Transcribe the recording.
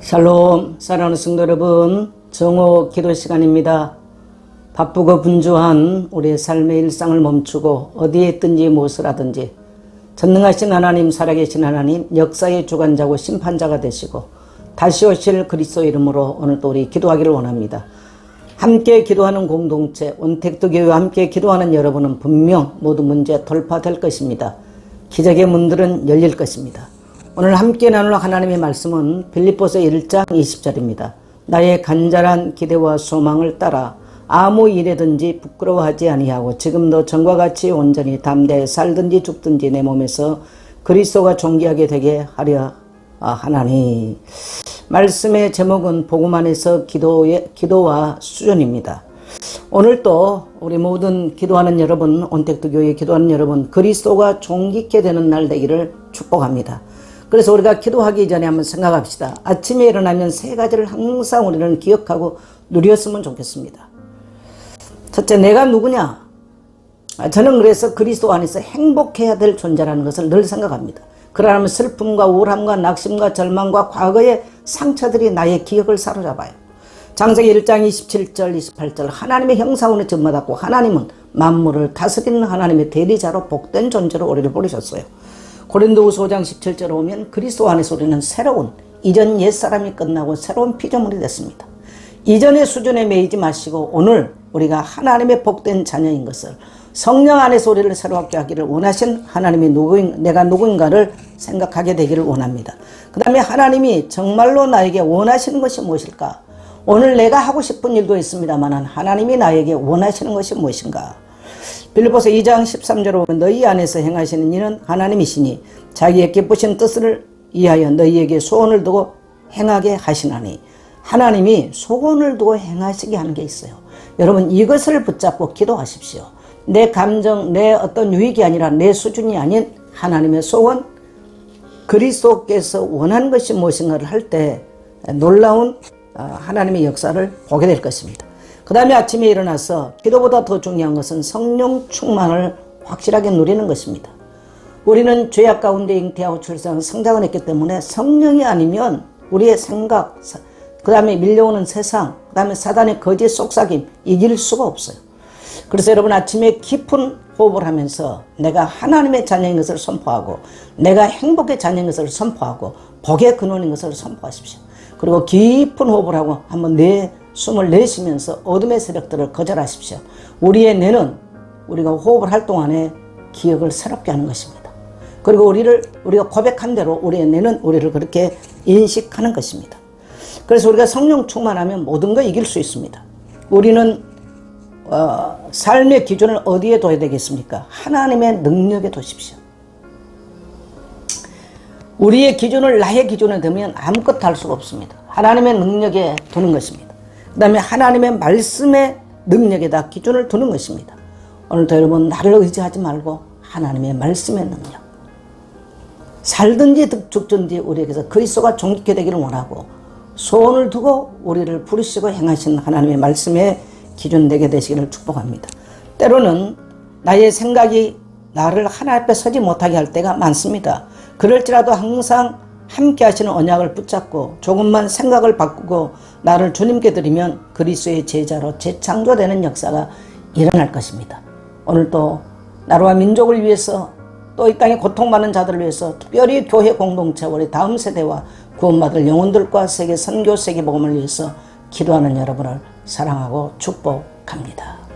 샬롬 사랑하는 성도 여러분 정오 기도 시간입니다. 바쁘고 분주한 우리의 삶의 일상을 멈추고 어디에 있든지 무엇을 하든지 전능하신 하나님 살아계신 하나님 역사의 주관자고 심판자가 되시고 다시 오실 그리스도 이름으로 오늘도 우리 기도하기를 원합니다. 함께 기도하는 공동체 온택도 교회와 함께 기도하는 여러분은 분명 모든 문제 돌파될 것입니다. 기적의 문들은 열릴 것입니다. 오늘 함께 나눌 하나님의 말씀은 빌립보서 1장 20절입니다. 나의 간절한 기대와 소망을 따라 아무 일에든지 부끄러워하지 아니하고 지금도 전과 같이 온전히 담대히 살든지 죽든지 내 몸에서 그리스도가 존귀하게 되게 하려 하나니 말씀의 제목은 복음 안에서 기도의 기도와 수준입니다. 오늘 또 우리 모든 기도하는 여러분, 온택도 교회 기도하는 여러분, 그리스도가 존귀케 되는 날 되기를 축복합니다. 그래서 우리가 기도하기 전에 한번 생각합시다. 아침에 일어나면 세 가지를 항상 우리는 기억하고 누렸으면 좋겠습니다. 첫째, 내가 누구냐? 아, 저는 그래서 그리스도 안에서 행복해야 될 존재라는 것을 늘 생각합니다. 그러면 슬픔과 우울함과 낙심과 절망과 과거의 상처들이 나의 기억을 사로잡아요. 장세기 1장 27절 28절 하나님의 형상으로 전받았고 하나님은 만물을 다스리는 하나님의 대리자로 복된 존재로 우리를 부르셨어요. 고린도후서 5장 17절 오면 그리스도 안에서 우리는 새로운 이전 옛사람이 끝나고 새로운 피조물이 됐습니다. 이전의 수준에 매이지 마시고 오늘 우리가 하나님의 복된 자녀인 것을 성령 안에서 우리를 새롭게 하기를 원하신 하나님이 누구인, 내가 누구인가를 생각하게 되기를 원합니다. 그 다음에 하나님이 정말로 나에게 원하시는 것이 무엇일까? 오늘 내가 하고 싶은 일도 있습니다만 하나님이 나에게 원하시는 것이 무엇인가? 빌립보서 2장 13절에 보면 너희 안에서 행하시는 일은 하나님이시니 자기의 기쁘신 뜻을 이하여 너희에게 소원을 두고 행하게 하시나니 하나님이 소원을 두고 행하시게 하는 게 있어요. 여러분 이것을 붙잡고 기도하십시오. 내 감정, 내 어떤 유익이 아니라 내 수준이 아닌 하나님의 소원, 그리스도께서 원하는 것이 무엇인가를 할 때 놀라운 어, 하나님의 역사를 보게 될 것입니다. 그 다음에 아침에 일어나서 기도보다 더 중요한 것은 성령 충만을 확실하게 누리는 것입니다. 우리는 죄악 가운데 잉태하고 출생, 성장을 했기 때문에 성령이 아니면 우리의 생각, 그 다음에 밀려오는 세상, 그 다음에 사단의 거짓 속삭임 이길 수가 없어요. 그래서 여러분 아침에 깊은 호흡을 하면서 내가 하나님의 자녀인 것을 선포하고 내가 행복의 자녀인 것을 선포하고 복의 근원인 것을 선포하십시오. 그리고 깊은 호흡을 하고 한번 내 숨을 내쉬면서 어둠의 세력들을 거절하십시오. 우리의 뇌는 우리가 호흡을 할 동안에 기억을 새롭게 하는 것입니다. 그리고 우리를 우리가 고백한 대로 우리의 뇌는 우리를 그렇게 인식하는 것입니다. 그래서 우리가 성령 충만하면 모든 걸 이길 수 있습니다. 우리는 어, 삶의 기준을 어디에 둬야 되겠습니까? 하나님의 능력에 두십시오. 우리의 기준을 나의 기준에 두면 아무것도 할 수가 없습니다. 하나님의 능력에 두는 것입니다. 그 다음에 하나님의 말씀의 능력에다 기준을 두는 것입니다. 오늘도 여러분 나를 의지하지 말고 하나님의 말씀의 능력. 살든지 죽든지 우리에게서 그리스도가 존귀케 되기를 원하고 소원을 두고 우리를 부르시고 행하신 하나님의 말씀에 기준 되게 되시기를 축복합니다. 때로는 나의 생각이 나를 하나 앞에 서지 못하게 할 때가 많습니다. 그럴지라도 항상 함께 하시는 언약을 붙잡고 조금만 생각을 바꾸고 나를 주님께 드리면 그리스도의 제자로 재창조되는 역사가 일어날 것입니다. 오늘도 나라와 민족을 위해서 또 이 땅에 고통받는 자들을 위해서 특별히 교회 공동체 우리 다음 세대와 구원받을 영혼들과 세계 선교 세계 복음을 위해서 기도하는 여러분을 사랑하고 축복합니다.